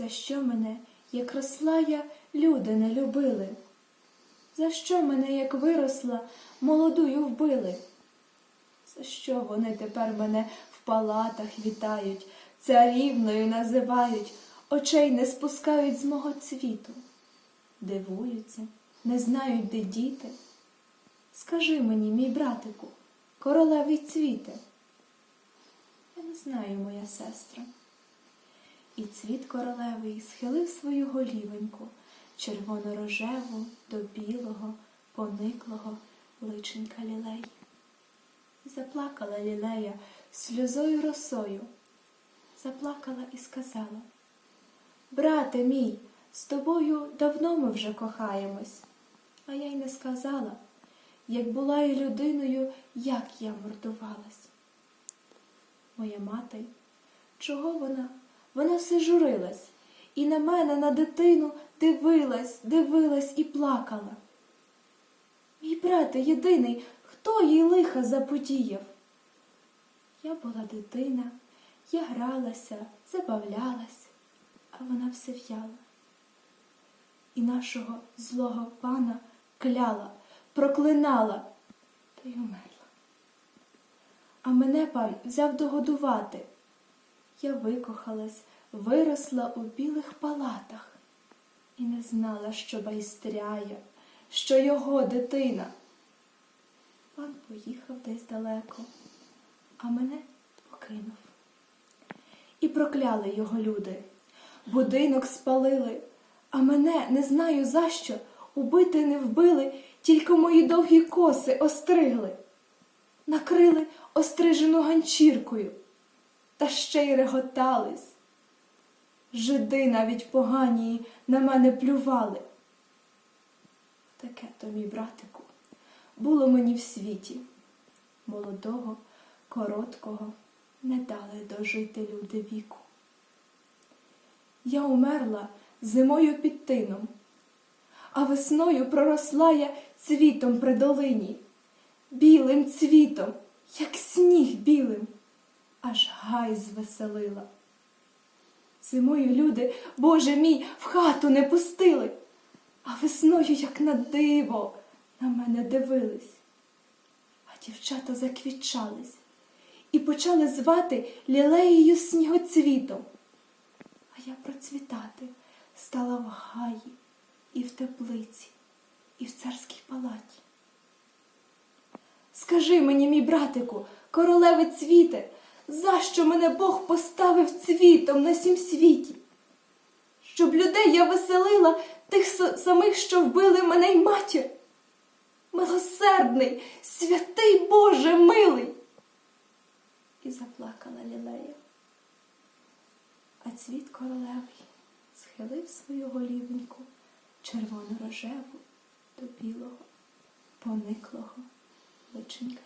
За що мене, як росла я, люди не любили? За що мене, як виросла, молодую вбили? За що вони тепер мене в палатах вітають, царівною називають, очей не спускають з мого цвіту? Дивуються, не знають, де діти. Скажи мені, мій братику, королевий цвіте. Я не знаю, моя сестра. І цвіт королевий схилив свою голівеньку, червоно-рожеву до білого, пониклого личенька лілей. Заплакала лілея сльозою росою, заплакала і сказала, Брате мій, з тобою давно ми вже кохаємось, а я й не сказала, як була я людиною, як я мордувалась. Моя мати, чого вона? Вона все журилась, і на мене, на дитину, дивилась, дивилась і плакала. Мій брате єдиний, хто їй лиха заподіяв? Я була дитина, я гралася, забавлялась, а вона все в'яла. І нашого злого пана кляла, проклинала та й умерла. А мене пан взяв догодувати. Я викохалась, виросла у білих палатах і не знала, що байстряє, що його дитина. Пан поїхав десь далеко, а мене покинув. І прокляли його люди. Будинок спалили, а мене не знаю за що, убити не вбили, тільки мої довгі коси остригли, накрили острижену ганчіркою та ще й реготались. Жиди навіть погані на мене плювали. Таке то, мій братику, було мені в світі. Молодого, короткого не дали дожити люди віку. Я умерла зимою під тином, а весною проросла я цвітом при долині, білим цвітом, як сніг білим аж гай звеселила. Зимою люди, Боже мій, в хату не пустили, а весною, як на диво, на мене дивились. А дівчата заквітчались і почали звати лілеєю снігоцвітом. А я процвітати стала в гаї і в теплиці, і в царській палаті. Скажи мені, мій братику, королеве цвіте, за що мене Бог поставив цвітом на сім світі? Щоб людей я веселила тих самих, що вбили мене й матір. Милосердний, святий Боже милий. І заплакала лілея. А цвіт королевий схилив свою голівеньку червоно-рожеву до білого, пониклого личенька